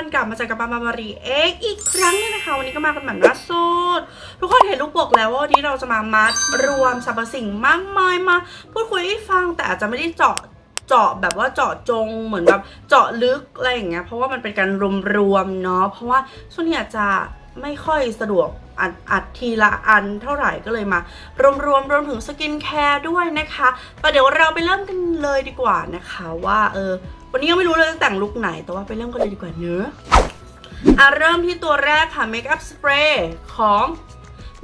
นกลับมาจากกับปามามารีเอ็กอีกครั้งนึงนะคะ วันนี้ก็มากันแบบล่าสุดทุกคนเห็นลูกปกแล้วว่าวันนี้เราจะมามัดรวมสรรพสิ่งมากมายมา พูดคุยให้ฟังแต่อาจจะไม่ได้เจาะเจาะแบบว่าเจาะจงเหมือนแบบเจาะลึกอะไรอย่างเงี้ยเพราะว่ามันเป็นการรวมๆเนาะเพราะว่าช่วงนี้อาจจะไม่ค่อยสะดวกอัดอัดทีละอันเท่าไหร่ก็เลยมารวมรวมรวมถึงสกินแคร์ด้วยนะคะแต่เดี๋ยวเราไปเริ่มกันเลยดีกว่านะคะว่าเออ วันนี้ยังไม่รู้เลยจะแต่งลุคไหน แต่ว่าไปเริ่มกันเลยดีกว่าเนอะอะเริ่มที่ตัวแรกค่ะ Makeup Spray ของ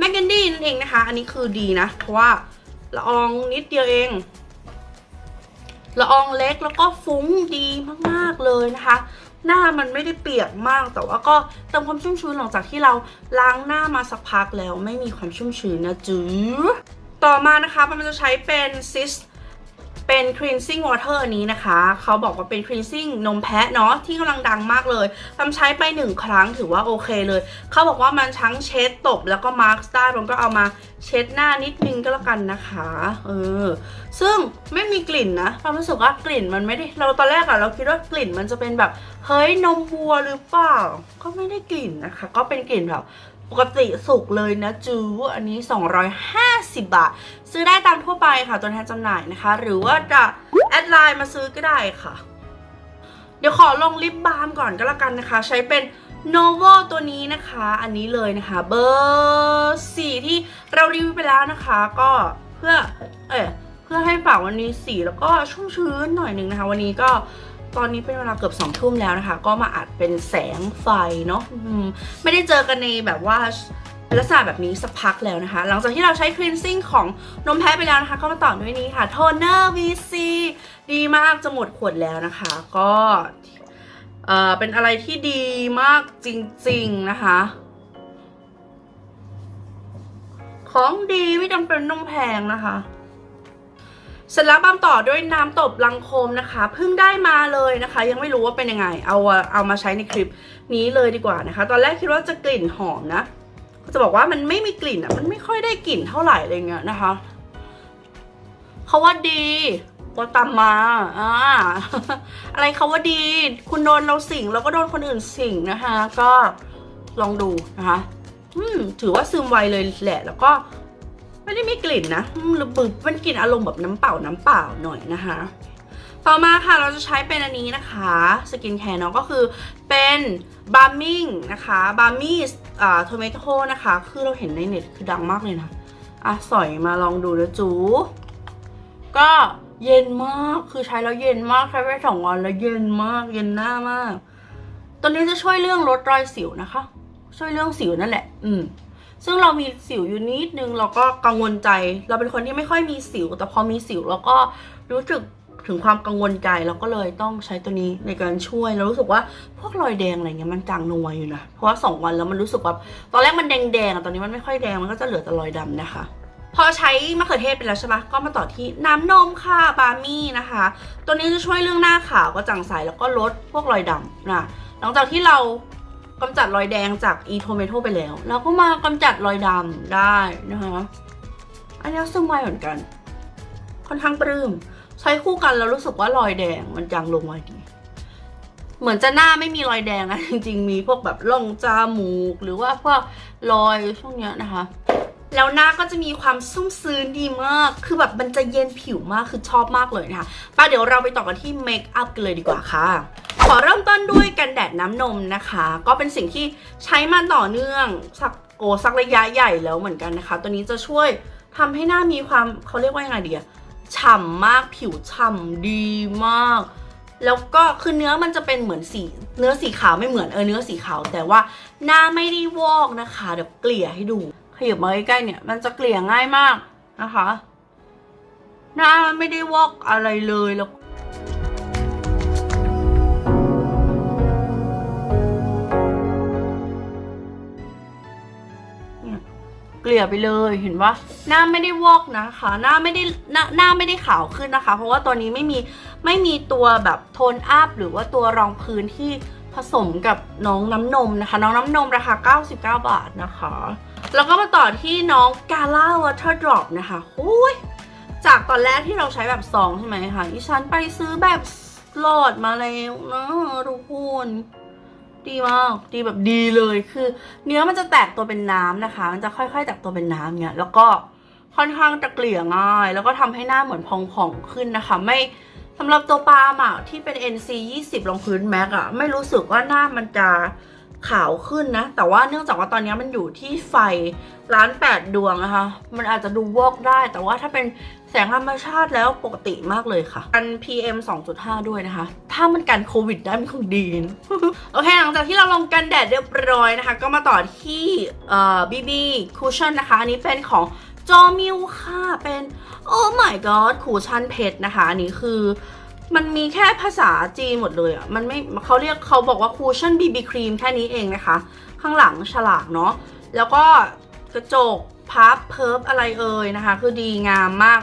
m a c k e n d y นั่นเองนะคะ อันนี้คือดีนะ เพราะว่าละอองนิดเดียวเอง ละอองเล็กแล้วก็ฟุ้งดีมากๆเลยนะคะ หน้ามันไม่ได้เปียกมากแต่ว่าก็เติมความชุ่มชื้นหลังจากที่เราล้างหน้ามาสักพักแล้วไม่มีความชุ่มชื้นนะจื้อต่อมานะคะมันจะใช้เป็น Sis เป็น cleansing water อันนี้นะคะ เขาบอกว่าเป็น cleansing นมแพะเนาะที่กำลังดังมากเลยทำใช้ไปหนึ่งครั้งถือว่าโอเคเลย เขาบอกว่ามันทั้งเช็ดตบแล้วก็มาร์กได้ผมก็เอามาเช็ดหน้านิดนึงก็แล้วกันนะคะ เออ ซึ่งไม่มีกลิ่นนะเรารู้สึกว่ากลิ่นมันไม่ได้ เราตอนแรกอะเราคิดว่ากลิ่นมันจะเป็นแบบ เฮ้ยนมวัวหรือเปล่า ก็ไม่ได้กลิ่นนะคะ ก็เป็นกลิ่นแบบ ปกติสุกเลยนะจูอันนี้ 250 บาท ซื้อได้ตามทั่วไปค่ะ ตัวแทนจำหน่ายนะคะ หรือว่าจะแอดไลน์มาซื้อก็ได้ค่ะ เดี๋ยวขอลงลิปบาล์มก่อนก็แล้วกันนะคะ ใช้เป็น Novo ตัวนี้นะคะ อันนี้เลยนะคะ เบอร์สี่ที่เรารีวิวไปแล้วนะคะ ก็เพื่อ เออเพื่อให้ปากวันนี้สีแล้วก็ชุ่มชื้นหน่อยหนึงนะคะ วันนี้ก็ ตอนนี้เป็นเวลาเกือบสองทุ่มแล้วนะคะ ก็มาอัดเป็นแสงไฟเนาะไม่ได้เจอกันในแบบว่าลักษณะแบบนี้สักพักแล้วนะคะ หลังจากที่เราใช้ cleansing ของนมแพะไปแล้วนะคะ ก็มาต่อด้วยนี้ค่ะ toner VC ดีมากจะหมดขวดแล้วนะคะ ก็เออเป็นอะไรที่ดีมากจริงๆนะคะ ของดีไม่จำเป็นต้องแพงนะคะ เสร็จแล้วบำต่อด้วยน้ำตบลังโคมนะคะเพิ่งได้มาเลยนะคะ ยังไม่รู้ว่าเป็นยังไง เอาเอามาใช้ในคลิปนี้เลยดีกว่านะคะ ตอนแรกคิดว่าจะกลิ่นหอมนะก็จะบอกว่ามันไม่มีกลิ่นอะมันไม่ค่อยได้กลิ่นเท่าไหร่อะไรเงี้ยนะคะเขาว่าดีก็ตามมาอ่าอะไรเขาว่าดี คุณโดนเราสิงแล้วก็โดนคนอื่นสิงนะคะ ก็ลองดูนะคะ อืมถือว่าซึมไวเลยแหละ แล้วก็ ไม่ได้มีกลิ่นนะหรือบึบเป็นกลิ่นอารมณ์แบบน้ำเปล่าน้ำเปล่าหน่อยนะคะ ต่อมาค่ะเราจะใช้เป็นอันนี้นะคะสกินแคร์เนาะก็คือเป็นบาร์มิงนะคะบาร์มี่อ่าโทเมโตนะคะ คือเราเห็นในเน็ตคือดังมากเลยนะอะสอยมาลองดูนะจูก็เย็นมากคือใช้แล้วเย็นมากใช้ไปสองวันแล้วเย็นมากเย็นหน้ามาก ตัวนี้จะช่วยเรื่องลดรอยสิวนะคะ ช่วยเรื่องสิวนั่นแหละ อืม ซึ่งเรามีสิวอยู่นิดนึงเราก็กังวลใจ เราเป็นคนที่ไม่ค่อยมีสิว แต่พอมีสิวเราก็รู้สึกถึงความกังวลใจเราก็เลยต้องใช้ตัวนี้ในการช่วยเรารู้สึกว่าพวกรอยแดงอะไรเงี้ยมันจางนัวอยู่นะเพราะว่าสองวันแล้วมันรู้สึกว่าตอนแรกมันแดงๆอะตอนนี้มันไม่ค่อยแดงมันก็จะเหลือแต่รอยดำนะคะพอใช้มะเขือเทศไปแล้วใช่ปะก็มาต่อที่น้ำนมค่ะบาร์มี่นะคะ ตัวนี้จะช่วยเรื่องหน้าขาวกระจ่างใสแล้วก็ลดพวกรอยดำนะหลังจากที่เรา กำจัดรอยแดงจากอีโทเมโทไปแล้ว เราก็มากำจัดรอยดำได้นะคะ อันนี้ซึมไวเหมือนกัน ค่อนข้างปลื้มใช้คู่กันแล้วรู้สึกว่ารอยแดงมันจางลงไวดี เหมือนจะหน้าไม่มีรอยแดงนะจริง ๆ มีพวกแบบร่องจมูก หรือว่าพวกรอยช่วงเนี้ยนะคะ แล้วหน้าก็จะมีความซุ่มซื้นดีมาก คือแบบมันจะเย็นผิวมาก คือชอบมากเลยนะคะป้าเดี๋ยวเราไปต่อกันที่เมคอัพกันเลยดีกว่าค่ะ ขอเริ่มต้นด้วยกันแดดน้ำนมนะคะ ก็เป็นสิ่งที่ใช้มาต่อเนื่องสักโอสักระยะใหญ่แล้วเหมือนกันนะคะ ตัวนี้จะช่วยทำให้หน้ามีความเขาเรียกว่ายังไงดีอะฉ่ำมากผิวฉ่ำดีมาก แล้วก็คือเนื้อมันจะเป็นเหมือนสีเนื้อสีขาวไม่เหมือนเออเนื้อสีขาว แต่ว่าหน้าไม่ได้วอกนะคะเดี๋ยวเกลี่ยให้ดู ขยับมาใกล้ๆเนี่ย มันจะเกลี่ยง่ายมากนะคะ หน้าไม่ได้วอกอะไรเลยแล้วเนี่ยเกลี่ยไปเลยเห็นว่าหน้าไม่ได้วอกนะคะ หน้าไม่ได้หน้าหน้าไม่ได้ขาวขึ้นนะคะ เพราะว่าตัวนี้ไม่มีไม่มีตัวแบบโทนอัพหรือว่าตัวรองพื้นที่ผสมกับน้องน้ำนมนะคะ น้องน้ำนมราคา 99 บาทนะคะ แล้วก็มาต่อที่น้อง Gala Water Drop นะคะหุยจากตอนแรกที่เราใช้แบบซองใช่ไหมคะอีฉันไปซื้อแบบหลอดมาแล้วนะทุกคนดีมาก ดีแบบดีเลยคือ เนื้อมันจะแตกตัวเป็นน้ำนะคะ มันจะค่อยๆแตกตัวเป็นน้ำเนี่ยแล้วก็ค่อนข้างจะเกลี่ยง่าย แล้วก็ทำให้หน้าเหมือนพองๆขึ้นนะคะ ไม่สำหรับตัวปาล์มอะที่เป็น NC 20รองพื้นแม็กอะไม่รู้สึกว่าหน้ามันจะ ขาวขึ้นนะ แต่ว่าเนื่องจากว่าตอนนี้มันอยู่ที่ไฟล้านแปดดวงนะคะ มันอาจจะดูวอกได้ แต่ว่าถ้าเป็นแสงธรรมชาติแล้วปกติมากเลยค่ะ กัน PM 2.5 ด้วยนะคะ ถ้ามันกันโควิดได้มันคงดีนะโอเค หลังจากที่เราลงกันแดดเรียบร้อยนะคะ ก็มาต่อที่เอ่อ BB Cushion นะคะ อันนี้เป็นของจอมิวค่ะ เป็นโอ้ my god คูชั่นเพชรนะคะ อันนี้คือ มันมีแค่ภาษาจีนหมดเลยอะ มันไม่เขาเรียกเขาบอกว่าคูชั่น BB ครีมแค่นี้เองนะคะ ข้างหลังฉลากเนาะ แล้วก็กระจกพับเพิบอะไรเอ่ยนะคะ คือดีงามมาก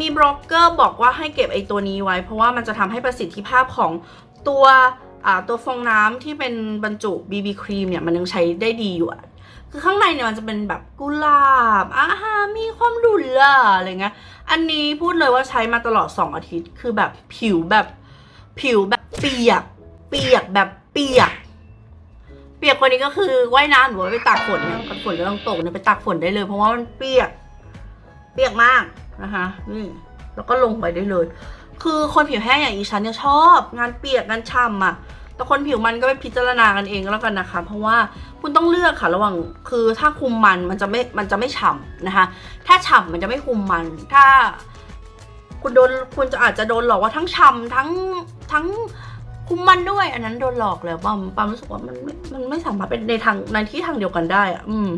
มีบล็อกเกอร์บอกว่าให้เก็บไอ้ตัวนี้ไว้ เพราะว่ามันจะทำให้ประสิทธิภาพของตัวอ่าตัวฟองน้ำที่เป็นบรรจุ BB ครีมเนี่ย มันยังใช้ได้ดีอยู่อะ คือข้างในเนี่ยมันจะเป็นแบบกุหลาบอาฮามีความหลุนล่ะอะไรเงี้ย อันนี้พูดเลยว่าใช้มาตลอด 2 อาทิตย์ คือแบบผิวแบบผิวแบบเปียก เปียกแบบเปียก เปียกกว่านี้ก็คือว่ายน้ำหรือว่าไปตากฝนเนี่ยฝนกำลังตกเนี่ยไปตากฝนได้เลย เพราะว่ามันเปียก เปียกมากนะคะนี่แล้วก็ลงไปได้เลย คือคนผิวแห้งอย่างอีฉันเนี่ยชอบ งานเปียกงานช่ำอะ แต่คนผิวมันก็ไปพิจารณากันเองแล้วกันนะคะ เพราะว่าคุณต้องเลือกค่ะระหว่างคือถ้าคุมมันมันจะไม่มันจะไม่ฉ่ำนะคะ ถ้าฉ่ำมันจะไม่คุมมัน ถ้า คุณโดนคุณจะอาจจะโดนหลอกว่าทั้งฉ่ำทั้งทั้งคุมมันด้วย อันนั้นโดนหลอกแล้วปั๊มปั๊มรู้สึกว่ามันมันไม่สามารถเป็นในทางในที่ทางเดียวกันได้อะอืม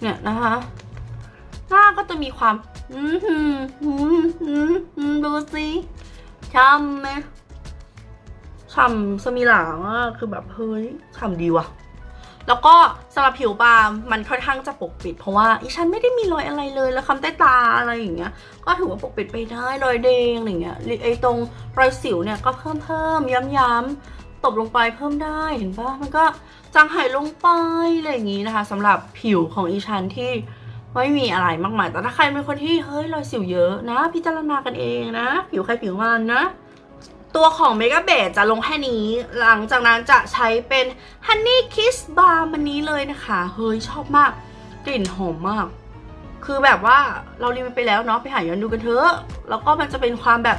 เนี่ยนะคะหน้าก็จะมีความ อืมหืมอืมอืมอืมดูสิช่ำไหม ฉ่ำสมิหลามากคือแบบเฮ้ยฉ่ำดีว่ะ แล้วก็สำหรับผิวปาลมมันค่อนข้างจะปกปิด เพราะว่าอีฉันไม่ได้มีรอยอะไรเลยแล้วคำใต้ตาอะไรอย่างเงี้ย ก็ถือว่าปกปิดไปได้รอยแดงอะไรเงี้ยไอตรงรอยสิวเนี่ยก็เพิ่มเพิ่มย้ำย้ำๆตบลงไปเพิ่มได้เห็นปะมันก็จางหายลงไปอะไรอย่างงี้นะคะสำหรับผิวของอีชันที่ไม่มีอะไรมากมายแต่ถ้าใครเป็นคนที่เฮ้ยรอยสิวเยอะนะ พิจารณากันเองนะ ผิวใครผิวมันนะ ตัวของเมก a เบดจะลงแค่นี้ หลังจากนั้นจะใช้เป็น Honey Kiss Balm อันนี้เลยนะคะ เฮ้ยชอบมาก กลิ่นหอมมาก คือแบบว่าเรารีวิวไปแล้วเนาะไปหาย้อนดูกันเถอะ แล้วก็มันจะเป็นความแบบ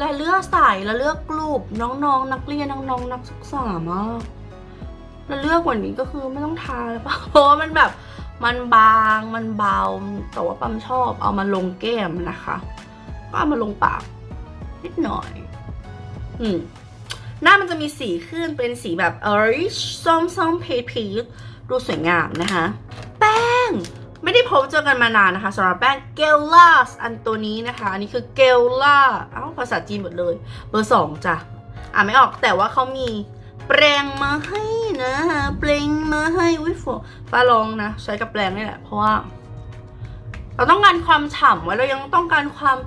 ละเลือกใส่ละเลือกกลุ่มน้องๆ นักเรียนน้องๆนักศึกษามากละเลือกกว่านี้ก็คือไม่ต้องทาแล้วปะเพราะว่ามันแบบมันบางมันเบาแต่ว่าปั๊มชอบเอามาลงแก้มนะคะ ก็เอามาลงปากนิดหน่อย อืมหน้ามันจะมีสีขึ้นเป็นสีแบบ orange ส้มส้มเพชพีชดูสวยงามนะคะ แป้ง ไม่ได้พบเจอกันมานานนะคะสำหรับแป้งเกลล่าอันตัวนี้นะคะ อันนี้คือเกลล่าเอ้าภาษาจีนหมดเลย เบอร์สองจ้ะ อ่านไม่ออกแต่ว่าเขามีแปรงมาให้นะแปรงมาให้วิฟป้าลองนะ ใช้กับแปรงนี่แหละ เพราะว่า เราต้องการความฉ่ำไว้เรายังต้องการความ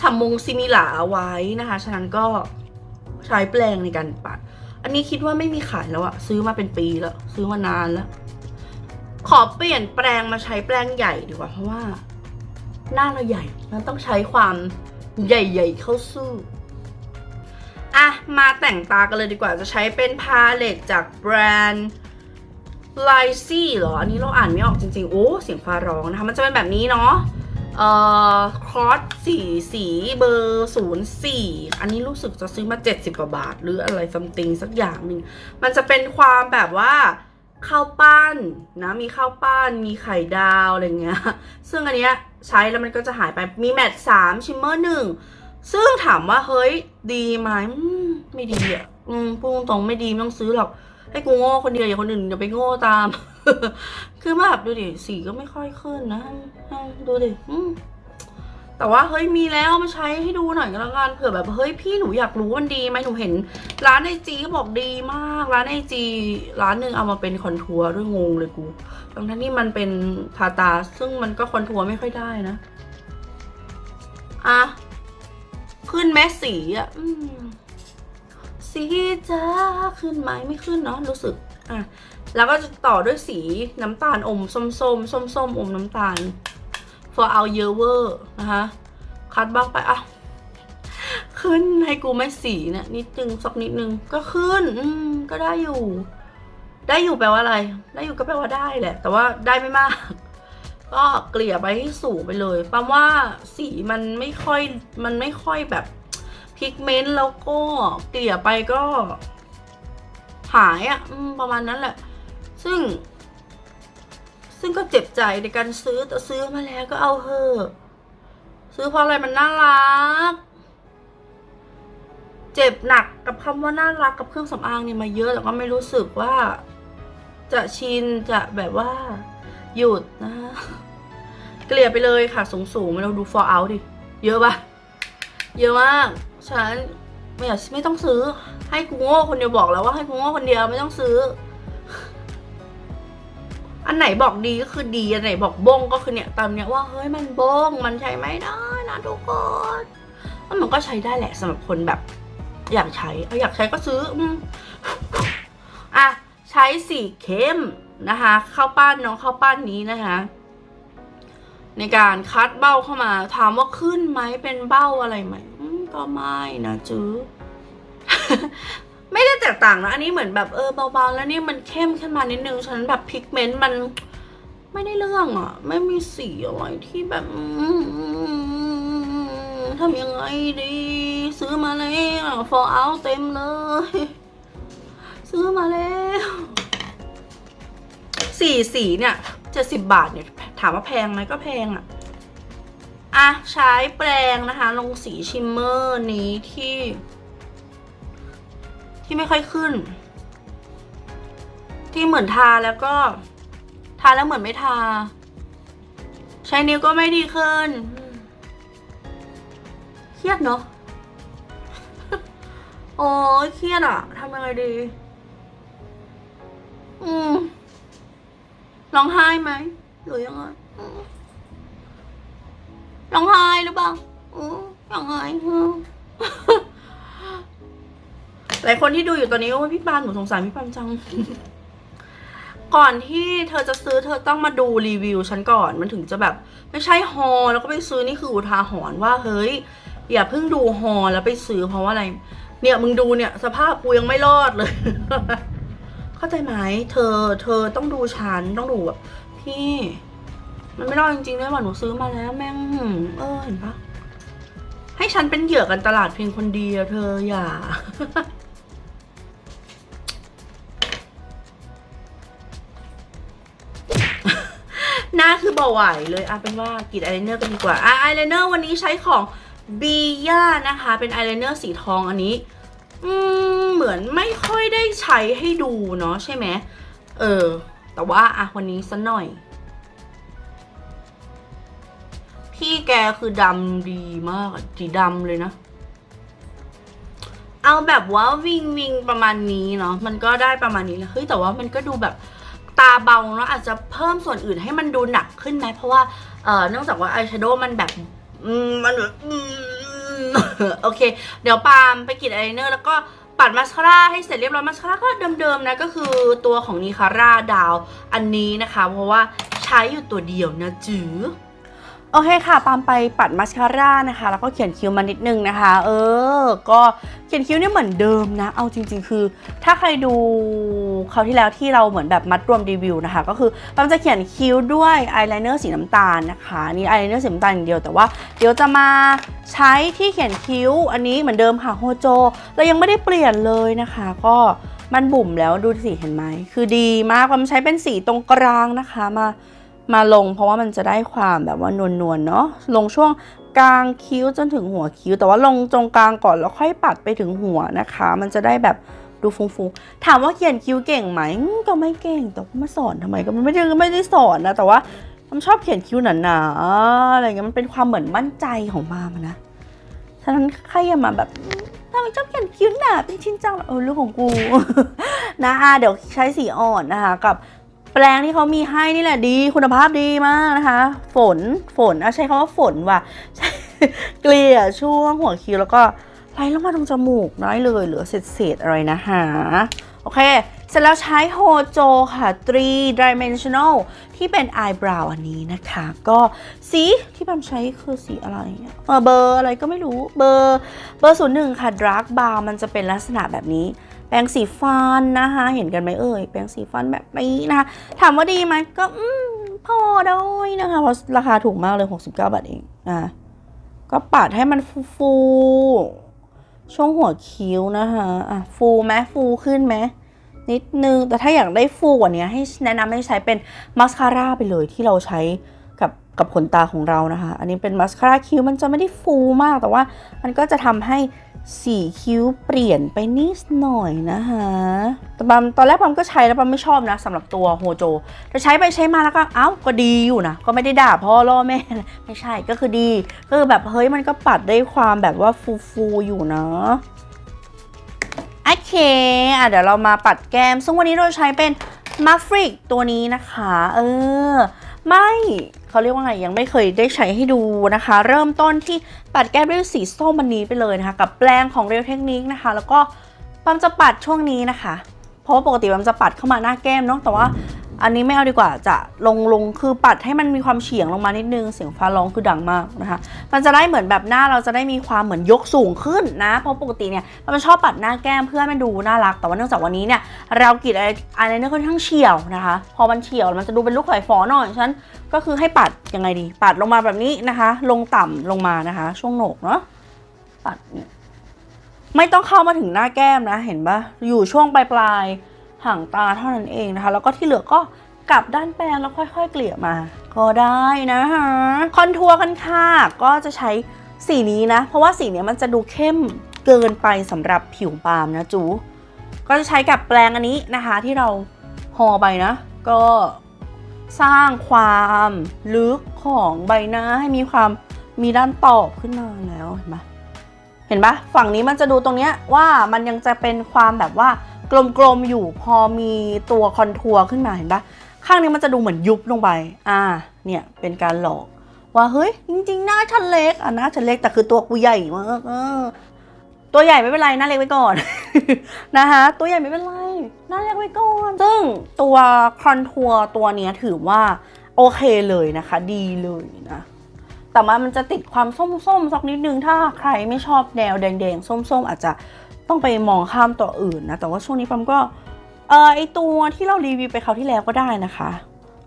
ฉ่ำมงซิมิลาเอาไว้นะคะ ฉะนั้นก็ ใช้แปรงในการปัด อันนี้คิดว่าไม่มีขายแล้วอะซื้อมาเป็นปีแล้วซื้อมานานแล้ว ขอเปลี่ยนแปรงมาใช้แปรงใหญ่ดีกว่า เพราะว่า หน้าเราใหญ่มันต้องใช้ความใหญ่ ๆ เข้าสู้อะมาแต่งตากันเลยดีกว่าจะใช้เป็นพาเลตจากแบรนด์ไลซี่เหรอ อันนี้เราอ่านไม่ออกจริงๆ โอ้ เสียงฟ้าร้องนะคะ มันจะเป็นแบบนี้เนาะ เอ่อครอสสีสีเบอร์ศูนย์สี่อันนี้รู้สึกจะซื้อมา70กว่าบาท หรืออะไรซัมติงสักอย่างหนึ่งมันจะเป็นความแบบว่าข้าวปั้นนะ มีข้าวปั้นมีไข่ดาวอะไรเงี้ย ซึ่งอันเนี้ยใช้แล้วมันก็จะหายไปมีแมตต์สามชิมเมอร์หนึ่งซึ่งถามว่าเฮ้ยดีไหมไม่ดีอะอืมพูดตรงไม่ดีไม่ต้องซื้อหรอกให้กูโง่คนเดียวอย่าคนอื่นอย่าไปโง่ตาม คือแบบดูดิสีก็ไม่ค่อยขึ้นนะดูดิแต่ว่าเฮ้ยมีแล้วมาใช้ให้ดูหน่อยก็แล้วกันเผื่อแบบเฮ้ยพี่หนูอยากรู้มันดีไหมหนูเห็น ร้านไอจีเขาบอกดีมาก ร้านไอจีร้านหนึ่งเอามาเป็นคอนทัวร์ด้วยงงเลยกูทั้งทั้งที่มันเป็นทาตา ซึ่งมันก็คอนทัวร์ไม่ค่อยได้นะอะขึ้นแมสสีอะอสีจ้าขึ้นไหมไม่ขึ้นเนาะรู้สึกอะ แล้วก็จะต่อด้วยสีน้ำตาลอมส้มส้มส้มส้มอมน้ำตาล for our year นะคะ คัดบ้างไปอะขึ้นให้กูไม่สีเนี่ยนิดนึงสักนิดนึงก็ขึ้น อืมก็ได้อยู่ ได้อยู่แปลว่าอะไร ได้อยู่ก็แปลว่าได้แหละ แต่ว่าได้ไม่มาก ก็เกลี่ยไปให้สูงไปเลยแปลว่าสีมันไม่ค่อยมันไม่ค่อยแบบพิกเมนต์แล้วก็เกลี่ยไปก็หายอะ่ะประมาณนั้นแหละ ซึ่ง ซึ่งก็เจ็บใจในการซื้อแต่ซื้อมาแล้วก็เอาเถอะซื้อเพราะอะไรมันน่ารัก เจ็บหนักกับคำว่าน่ารักกับเครื่องสำอางเนี่ยมาเยอะแต่ก็ไม่รู้สึกว่า จะชินจะแบบว่า หยุดนะเกลี่ยไปเลยค่ะสูงสูงๆม่ต้องดู for out ดิ เยอะปะเยอะมาก ฉันไม่อยากไม่ต้องซื้อ ให้กูโง่คนเดียวบอกแล้วว่าให้กูโง่คนเดียวไม่ต้องซื้อ อันไหนบอกดีก็คือดี อันไหนบอกบงก็คือเนี่ยตามเนี้ยว่าเฮ้ยมันบงมันใช้ไม่ได้นะทุกคนมันก็ใช้ได้แหละสำหรับคนแบบ อยากใช้เอาอยากใช้ก็ซื้ออืมอะใช้สีเข้มนะคะข้าวปั้นน้องข้าวปั้นนี้นะคะในการคัดเบ้าเข้ามา ถามว่าขึ้นไหมเป็นเบ้าอะไรไหมอืมก็ไม่นะจื้อ ไม่ได้แตกต่างนะ อันนี้เหมือนแบบเออเบาๆ แล้วนี่มันเข้มขึ้นมานิดนึงฉันแบบพิกเมนต์มันไม่ได้เรื่องอะ่ะ ไม่มีสีอะไรที่แบบทำยังไงดี ซื้อมาแล้ว for out เต็มเลย ซื้อมาแล้วสี่สีเนี่ยเจ็ดสิบบาทเนี่ย ถามว่าแพงไหมก็แพงอะ่ะอะใช้แปรงนะคะ ลงสีชิมเมอร์นี้ที่ ที่ไม่ค่อยขึ้น ที่เหมือนทาแล้วก็ ทาแล้วเหมือนไม่ทา ใช้นิ้วก็ไม่ดีขึ้นเครียดเนาะโอ้ยเครียดอะทำยังไงดี อืมร้องไห้ไหมหรือยังไงร้องไห้หรือเปล่าอืมยังไง หลายคนที่ดูอยู่ตอนนี้โอ้ยพี่ปานหนูสงสารพี่ปานจัง ก่อนที่เธอจะซื้อเธอต้องมาดูรีวิวฉันก่อนมันถึงจะแบบ ไม่ใช่ฮอแล้วก็ไปซื้อนี่คืออุทาหรณ์ว่าเฮ้ยอย่าเพิ่งดูฮอแล้วไปซื้อเพราะว่าอะไร เนี่ยมึงดูเนี่ย สภาพกูยังไม่รอดเลย เข้าใจไหมเธอ เธอต้องดูฉันต้องดูแบบพี่มันไม่รอดจริงๆด้วยว่าหนูซื้อมาแล้วแม่ง เออเห็นปะให้ฉันเป็นเหยื่อกันตลาดเพียงคนเดียวเธออย่า หน้าคือเบาไหวเลยอะเป็นว่ากรีดอายไลเนอร์กันดีกว่าอะอายไลเนอร์วันนี้ใช้ของบีย่านะคะ เป็นอายไลเนอร์สีทองอันนี้อืมเหมือนไม่ค่อยได้ใช้ให้ดูเนาะใช่ไหมเออ แต่ว่าอะวันนี้สักหน่อย พี่แกคือดำดีมากอะสีดำเลยนะ เอาแบบว่าวิงวิงประมาณนี้เนาะมันก็ได้ประมาณนี้เลยเฮ้ยแต่ว่ามันก็ดูแบบ ตาเบาเนาะอาจจะเพิ่มส่วนอื่นให้มันดูหนักขึ้นไหมเพราะว่าเอ่อเนื่องจากว่าอายแชโดว์มันแบบอืมมันแบบอืมโอเค เดี๋ยวปาล์มไปกรีดอายไลเนอร์แล้วก็ปัดมาสคาร่าให้เสร็จเรียบร้อยมาสคาร่าก็เดิมๆนะก็คือตัวของนิคาร่าดาวอันนี้นะคะ เพราะว่าใช้อยู่ตัวเดียวนะจื๋อ โอเคค่ะ ปามไปปัดมาสคาร่านะคะ แล้วก็เขียนคิ้วมานิดนึงนะคะ เออ ก็เขียนคิ้วเนี่ยเหมือนเดิมนะ เอาจริง ๆ คือ ถ้าใครดูคราวที่แล้วที่เราเหมือนแบบมัดรวมรีวิวนะคะ ก็คือปามจะเขียนคิ้วด้วยอายไลเนอร์สีน้ำตาลนะคะ นี่อายไลเนอร์สีน้ำตาลอย่างเดียว แต่ว่าเดี๋ยวจะมาใช้ที่เขียนคิ้ว อันนี้เหมือนเดิมค่ะโฮโจเรายังไม่ได้เปลี่ยนเลยนะคะ ก็มันบุ่มแล้วดูสิเห็นไหม คือดีมากปามใช้เป็นสีตรงกลางนะคะมา มาลง เพราะว่ามันจะได้ความแบบว่านวลๆเนาะลงช่วงกลางคิ้วจนถึงหัวคิ้ว แต่ว่าลงตรงกลางก่อนแล้วค่อยปัดไปถึงหัวนะคะ มันจะได้แบบดูฟุ้งๆถามว่าเขียนคิ้วเก่งไหมก็ไม่เก่งแต่มาสอนทำไมก็ไม่ได้ไม่ได้สอนนะแต่ว่ามันชอบเขียนคิ้วหนาๆอะไรเงี้ยมันเป็นความเหมือนมั่นใจของมามนะฉะนั้นใครอย่ามาแบบทำไมชอบเขียนคิ้วหนาเป็นชิ้นจังเออเรื่องของกูนะอะเดี๋ยวใช้สีอ่อนนะคะกับ แปลงที่เขามีให้นี่แหละดี คุณภาพดีมากนะคะ ฝนฝนอะใช้คำว่าฝนว่ะเกลี่ยช่วงหัวคิ้วแล้วก็ไล่ลงมาตรงจมูกน้อยเลยเหลือเศษๆอะไรนะฮะโอเค เสร็จแล้วใช้โฮโจค่ะ3 dimensional ที่เป็น eyebrow อันนี้นะคะ ก็สีที่บัมใช้คือสีอะไรเออเบอร์อะไรก็ไม่รู้เบอร์เบอร์ศูนย์หนึ่งค่ะ dark brow มันจะเป็นลักษณะแบบนี้ แปรงสีฟันนะคะ เห็นกันไหมเอ่ยแปรงสีฟันแบบนี้นะคะ ถามว่าดีไหมก็อืมพอด้นะคะเพราะราคาถูกมากเลย 69 บาทเองนะะก็ปัดให้มันฟูๆช่วงหัวคิ้วนะคะอะฟูไหมฟูขึ้นไหมนิดนึง แต่ถ้าอยากได้ฟูกว่านี้ให้แนะนำให้ใช้เป็นมาสคาร่าไปเลยที่เราใช้กับกับขนตาของเรานะคะ อันนี้เป็นมาสคาร่าคิ้วมันจะไม่ได้ฟูมากแต่ว่ามันก็จะทำให้ สีคิ้วเปลี่ยนไปนิดหน่อยนะคะแต่บามตอนแรกบามก็ใช้แล้วบามไม่ชอบนะสำหรับตัวโฮโจแต่ใช้ไปใช้มาแล้วก็เอ้าก็ดีอยู่นะ ก็ไม่ได้ด่าพ่อล่อแม่ ไม่ใช่ก็คือดี ก็คือแบบเฮ้ยมันก็ปัดได้ความแบบว่าฟูๆอยู่นะโอเคอะเดี๋ยวเรามาปัดแก้ม ซึ่งวันนี้เราใช้เป็นมาฟริกตัวนี้นะคะ เออ ไม่ เขาเรียกว่าไงยังไม่เคยได้ใช้ให้ดูนะคะ เริ่มต้นที่ปัดแก้มด้วยสีส้มมันนี้ไปเลยนะคะ กับแปรงของเรียวเทคนิคนะคะ แล้วก็ปั๊มจะปัดช่วงนี้นะคะ เพราะว่าปกติปั๊มจะปัดเข้ามาหน้าแก้มเนาะแต่ว่า อันนี้ไม่เอาดีกว่าจะลงลงคือปัดให้มันมีความเฉียงลงมานิดนึงเสียงฟ้าร้องคือดังมากนะคะ มันจะได้เหมือนแบบหน้าเราจะได้มีความเหมือนยกสูงขึ้นนะ เพราะปกติเนี่ยเราชอบปัดหน้าแก้มเพื่อให้มันดูน่ารัก แต่ว่าเนื่องจากวันนี้เนี่ยเรากรีดอะไรอะไรเนี่ยค่อนข้างเฉียวนะคะ พอมันเฉียวมันจะดูเป็นลูกไข่ฟอหน่อยฉันก็คือให้ปัดยังไงดี ปัดลงมาแบบนี้นะคะ ลงต่ำลงมานะคะ ช่วงโหนกเนาะปัดเนี่ยไม่ต้องเข้ามาถึงหน้าแก้มนะเห็นปะอยู่ช่วงปลายปลาย หางตาเท่านั้นเองนะคะ แล้วก็ที่เหลือก็กลับด้านแปรงแล้วค่อย ๆ เกลี่ยมา ก็ได้นะคะคอนทัวร์กันค่ะก็จะใช้สีนี้นะ เพราะว่าสีนี้มันจะดูเข้มเกินไปสำหรับผิวปาล์มนะจูก็จะใช้กับแปรงอันนี้นะคะ ที่เราห่อไปนะ ก็สร้างความลึกของใบหน้าให้มีความมีด้านตอบขึ้นมาแล้วเห็นปะเห็นปะฝั่งนี้มันจะดูตรงเนี้ยว่ามันยังจะเป็นความแบบว่ากลมๆอยู่พอมีตัวคอนทัวร์ขึ้นมาเห็นปะข้างนี้มันจะดูเหมือนยุบลงไป อ่า เนี่ยเป็นการหลอกว่าเฮ้ยจริงๆหน้าฉันเล็กอะหน้าฉันเล็กแต่คือตัวกูใหญ่มากตัวใหญ่ไม่เป็นไรหน้าเล็กไว้ก่อนนะคะตัวใหญ่ไม่เป็นไรหน้าเล็กไว้ก่อนซึ่งตัวคอนทัวร์ตัวเนี้ยถือว่าโอเคเลยนะคะ ดีเลยนะ แต่ว่ามันจะติดความส้มๆสักนิดนึง ถ้าใครไม่ชอบแนวแดงๆ ส้มๆ อาจจะต้องไปมองข้ามตัวอื่นนะ แต่ว่าช่วงนี้ปั๊มก็เออไอตัวที่เรารีวิวไปคราวที่แล้วก็ได้นะคะ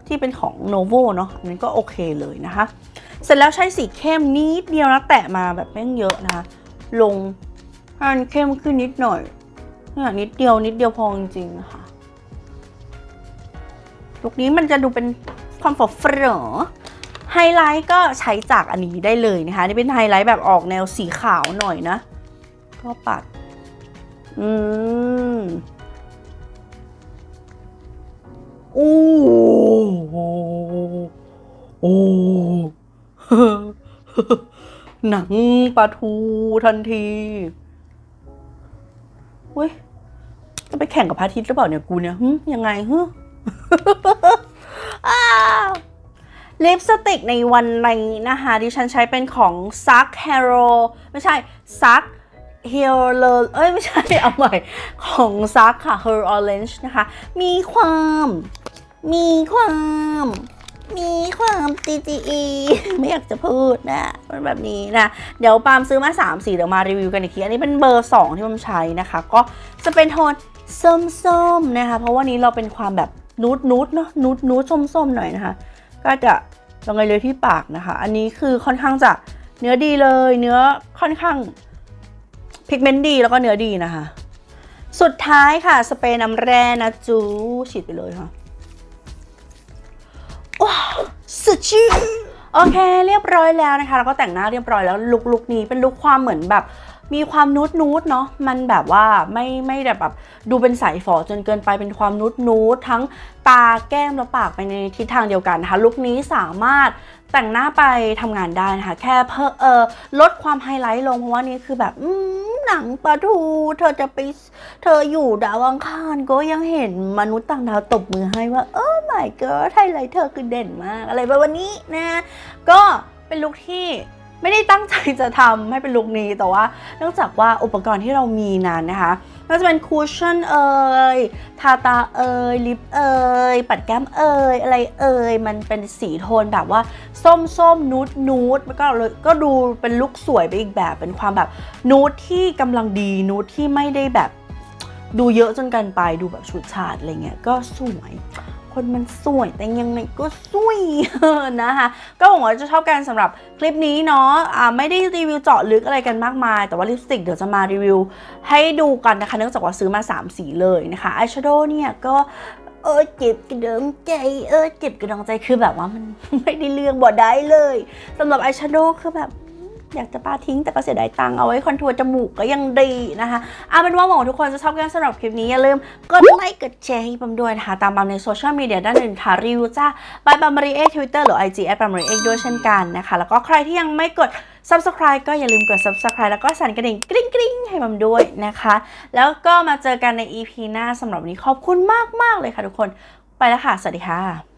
ที่เป็นของ Novo เนาะอันนั้นก็โอเคเลยนะคะ เสร็จแล้วใช้สีเข้มนิดเดียวนะแตะมาแบบไม่เยอะนะคะ ลงให้มันเข้มขึ้นนิดหน่อยเนี่ยนิดเดียวนิดเดียวพอจริงๆนะคะลุคนี้มันจะดูเป็นความฝอเฟรอ ไฮไลท์ก็ใช้จากอันนี้ได้เลยนะคะ นี่เป็นไฮไลท์แบบออกแนวสีขาวหน่อยนะ ก็ปัด อืมโอ้โหโอ้หนังปลาทูทันทีเว้ยจะไปแข่งกับพระอาทิตย์หรือเปล่าเนี่ยกูเนี่ยยังไงฮึอ้าว ลิปสติกในวันนี้นะคะ ดิฉันใช้เป็นของซัก Hero ไม่ใช่ซัก Hero เอ้ย ไม่ใช่ เอาใหม่ ของซักค่ะ Her Orange นะคะ มีความ มีความ มีความ GGE ไม่อยากจะพูดนะมันแบบนี้นะ เดี๋ยวปามซื้อมา 3 สีเดี๋ยวมารีวิวกันอีกที อันนี้เป็นเบอร์ 2 ที่ปาล์มใช้นะคะ ก็จะเป็นโทนส้มๆนะคะ เพราะว่านี้เราเป็นความแบบนูดนูดเนาะนูดนูดส้มๆหน่อยนะคะ ก็จะลงไปเลยที่ปากนะคะ อันนี้คือค่อนข้างจะเนื้อดีเลย เนื้อค่อนข้างพิกเมนต์ดีแล้วก็เนื้อดีนะคะ สุดท้ายค่ะ สเปรย์น้ำแร่นะจูฉีดไปเลยค่ะว้าวสุดชื่นโอเค เรียบร้อยแล้วนะคะ แล้วก็แต่งหน้าเรียบร้อยแล้วลุคลุคนี้เป็นลุคความเหมือนแบบ มีความนูดนูดเนาะมันแบบว่าไม่ไม่แบบแบบดูเป็นสายฝอจนเกินไปเป็นความนูดนูดทั้งตาแก้มและปากไปในทิศทางเดียวกันนะคะลุคนี้สามารถแต่งหน้าไปทำงานได้นะคะแค่เพิ่มเออลดความไฮไลท์ลงเพราะว่านี่คือแบบอืมหนังปลาทูเธอจะไปเธออยู่ดาวอังคารก็ยังเห็นมนุษย์ต่างดาวตบมือให้ว่าเออ my god ไฮไลท์เธอคือเด่นมากอะไรแบบวันนี้นะ ก็เป็นลุคที่ ไม่ได้ตั้งใจจะทำให้เป็นลุคนี้แต่ว่าเนื่องจากว่าอุปกรณ์ที่เรามีนั้นนะคะไม่ว่าจะเป็นคูชั่นเอ่ยทาตาเอ่ยลิปเอ่ยปัดแก้มเอ่ยอะไรเอ่ยมันเป็นสีโทนแบบว่า ส้มส้มนูดนูดแล้วก็เลยก็ดูเป็นลุคสวยไปอีกแบบเป็นความแบบนูดที่กำลังดีนูดที่ไม่ได้แบบ ดูเยอะจนเกันไปดูแบบชุดฉาดอะไรเงี้ยก็สวย คนมันสวยแต่ยังไงก็สวยนะคะ ก็หวังว่าจะชอบกันสำหรับคลิปนี้เนาะอ่าไม่ได้รีวิวเจาะลึกอะไรกันมากมาย แต่ว่าลิปสติกเดี๋ยวจะมารีวิวให้ดูกันนะคะ เนื่องจากว่าซื้อมา 3 สีเลยนะคะอายแชโดว์เนี่ยก็เออเจ็บกระดิงใจ เออเจ็บกระดองใจคือแบบว่ามันไม่ได้เรื่องบ่ได้เลยสำหรับอายแชโดว์คือแบบ อยากจะปาทิ้งแต่ก็เสียดายตังค์เอาไว้คอนทัวร์จมูกก็ยังดีนะคะเอาเป็นว่าหวังทุกคนจะชอบกันสำหรับคลิปนี้อย่าลืมกดไลค์กดแชร์ให้ปั๊มด้วยนะคะตามปั๊มในโซเชียลมีเดียด้านอื่นค่ะรีวิวจ้าบายปั๊มมารีเอ็กทวิตเตอร์หรือ IG แอดปั๊มมารีเอ็กด้วยเช่นกันนะคะ แล้วก็ใครที่ยังไม่กด subscribe ก็อย่าลืมกด subscribe แล้วก็สั่นกระดิ่งกริ๊งกริ๊งให้ปั๊มด้วยนะคะ แล้วก็มาเจอกันใน EP หน้าสำหรับวันนี้ขอบคุณมากๆเลยค่ะทุกคนไปแล้วค่ะ สวัสดีค่ะ